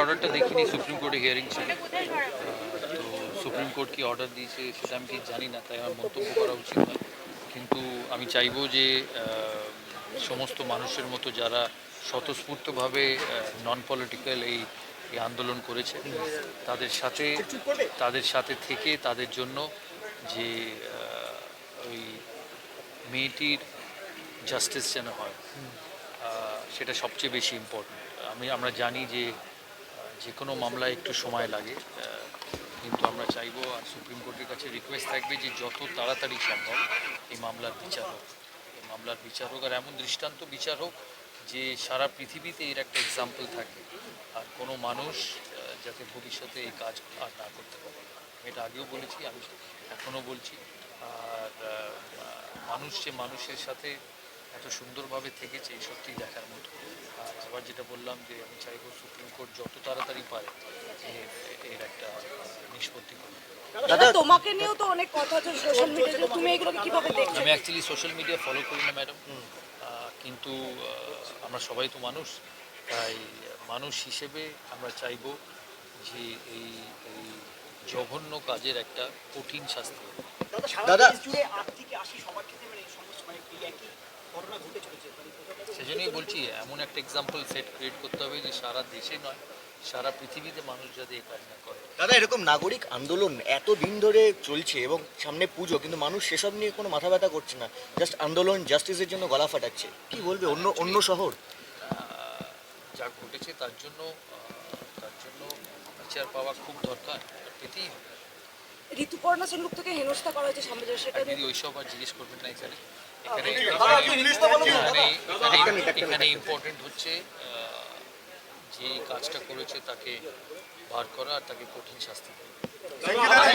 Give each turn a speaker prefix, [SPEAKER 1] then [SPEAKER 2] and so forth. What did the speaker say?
[SPEAKER 1] অর্ডারটা দেখিনি সুপ্রিম কোর্টে হিয়ারিং ছিল। তো সুপ্রিম কোর্ট কি অর্ডার দিয়েছে সেটা আমি ঠিক জানি না, তাই আমার মন্তব্য করা উচিত নয়। কিন্তু আমি চাইব যে সমস্ত মানুষের মতো যারা স্বতঃস্ফূর্তভাবে নন পলিটিক্যাল এই এই আন্দোলন করেছে তাদের সাথে তাদের সাথে থেকে তাদের জন্য যে ওই মেয়েটির জাস্টিস যেন হয় সেটা সবচেয়ে বেশি ইম্পর্টেন্ট আমি, আমরা জানি যে যে কোনো মামলায় একটু সময় লাগে কিন্তু আমরা চাইব আর সুপ্রিম কোর্টের কাছে রিকোয়েস্ট থাকবে যে যত তাড়াতাড়ি সম্ভব এই মামলার বিচার হোক। এই মামলার বিচার হোক আর এমন দৃষ্টান্ত বিচার হোক যে সারা পৃথিবীতে এর একটা এক্সাম্পল থাকে। আর কোনো মানুষ যাতে ভবিষ্যতে এই কাজ আর না করতে পারে। এটা আগেও বলেছি, আমি এখনও বলছি। আর মানুষ যে মানুষের সাথে এত সুন্দরভাবে থেকেছে এই সত্যি দেখার মতো। আর আবার যেটা বললাম যে আমি চাইব সুপ্রিম কোর্ট যত তাড়াতাড়ি পারে এর একটা নিষ্পত্তি করবে
[SPEAKER 2] তোমাকে নিয়েও তো অনেক কথা হচ্ছে সোশ্যাল মিডিয়াতে তুমি এগুলোকে কীভাবে দেখছ?
[SPEAKER 1] আমি অ্যাকচুয়ালি সোশ্যাল মিডিয়া ফলো করি না ম্যাডাম কিন্তু আমরা সবাই তো মানুষ। তাই মানুষ হিসেবে আমরা চাইব যে এই এই জঘন্য কাজের একটা কঠিন শাস্তি।
[SPEAKER 3] দাদা
[SPEAKER 1] সেজন্যই বলছি এমন একটা এক্সাম্পল সেট ক্রিয়েট করতে হবে যে সারা দেশে নয় সারা পৃথিবীতে মানুষ যাতে এই কাজ না করে।
[SPEAKER 3] দাদা এরকম নাগরিক আন্দোলন এত দিন ধরে চলছে এবং সামনে পুজো কিন্তু মানুষ সেসব নিয়ে কোনো মাথা ব্যথা করছে না জাস্ট আন্দোলন জাস্টিসের জন্য গলা ফাটাচ্ছে। কি বলবে অন্য অন্য শহর?
[SPEAKER 1] যা ঘটেছে তার জন্য তার জন্য বিচার পাওয়া খুব দরকার পেতেই হবে।
[SPEAKER 2] ঋতুপর্ণা সেনগুপ্ত থেকে হেনস্থা করা হয়েছে সামনে সেটা
[SPEAKER 1] ওইসব আর জিজ্ঞেস করবেন না এখানে। এখানে। এখানে-। ইম্পর্টেন্ট হচ্ছে আহ, যে কাজটা করেছে তাকে বার করা আর তাকে কঠিন শাস্তি দেওয়া